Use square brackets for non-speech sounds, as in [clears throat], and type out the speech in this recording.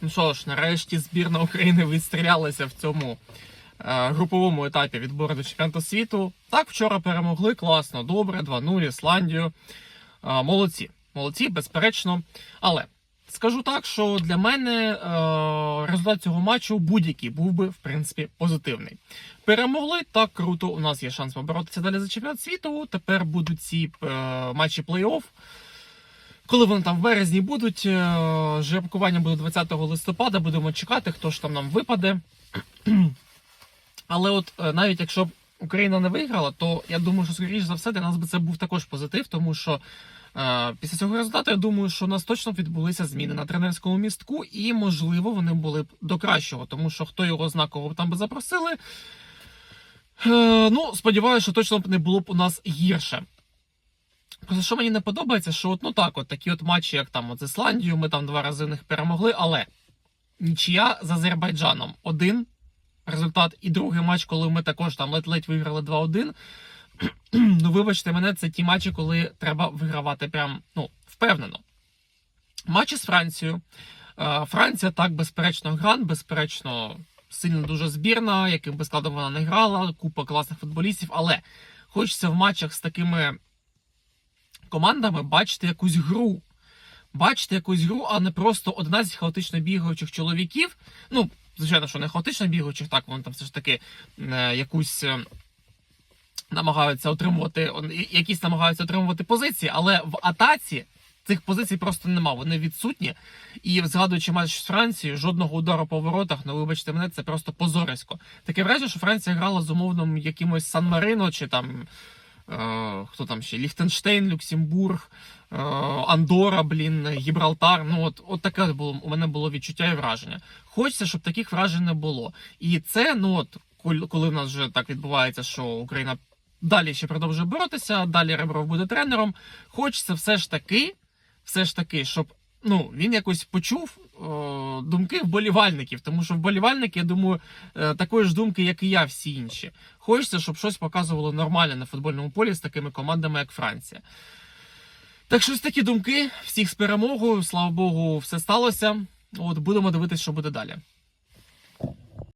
Ну що ж, нарешті збірна України відстрілялася в цьому е, груповому етапі відбору до чемпіонату світу. Так, вчора перемогли класно, добре, 2-0 Ісландію. Е, молодці, молодці, безперечно. Але скажу так, що для мене е, результат цього матчу будь-який був би, в принципі, позитивний. Перемогли так круто. У нас є шанс поборотися далі за чемпіонат світу. Тепер будуть ці е, матчі плей-офф. Коли вони там в березні будуть, е, жеребкування буде 20 листопада, будемо чекати, хто ж там нам випаде. [clears throat] Але от е, навіть якщо б Україна не виграла, то я думаю, що скоріш за все для нас би це був також позитив, тому що е, після цього результату я думаю, що у нас точно відбулися зміни на тренерському містку, і можливо вони були б до кращого, тому що хто його зна, кого б там би запросили. Е, ну, сподіваюся, що точно б не було б у нас гірше. Просто що мені не подобається, що от, ну так, от такі от матчі, як там от з Ісландією, ми там два рази в них перемогли, але нічия з Азербайджаном один результат, і другий матч, коли ми також там ледь-ледь виграли 2-1. [clears throat] ну, вибачте мене, це ті матчі, коли треба вигравати прям ну, впевнено. Матчі з Францією. Е, Франція так, безперечно, гран, безперечно, сильно дуже збірна, яким би складом вона не грала, купа класних футболістів, але хочеться в матчах з такими командами бачити якусь гру. Бачити якусь гру, а не просто 11 хаотично бігаючих чоловіків. Ну, звичайно, що не хаотично бігаючих, так, вони там все ж таки е, якусь. е, Намагаються отримувати, якісь намагаються отримувати позиції, але в атаці цих позицій просто нема. Вони відсутні. І згадуючи матч з Францією, жодного удару по воротах, ну вибачте мене, це просто позорисько. Таке враження, що Франція грала з умовним якимось Сан-Марино чи там хто там ще Ліхтенштейн, Люксембург, е, Андора, блін, Гібралтар. Ну от, от таке було у мене було відчуття і враження. Хочеться, щоб таких вражень не було. І це, ну от, коли, в нас вже так відбувається, що Україна далі ще продовжує боротися, далі Ребров буде тренером. Хочеться все ж таки, все ж таки, щоб ну, він якось почув думки вболівальників, тому що вболівальники, я думаю, е, такої ж думки, як і я, всі інші. Хочеться, щоб щось показувало нормально на футбольному полі з такими командами, як Франція. Так ось такі думки, всіх з перемогою, слава Богу, все сталося. От будемо дивитися, що буде далі.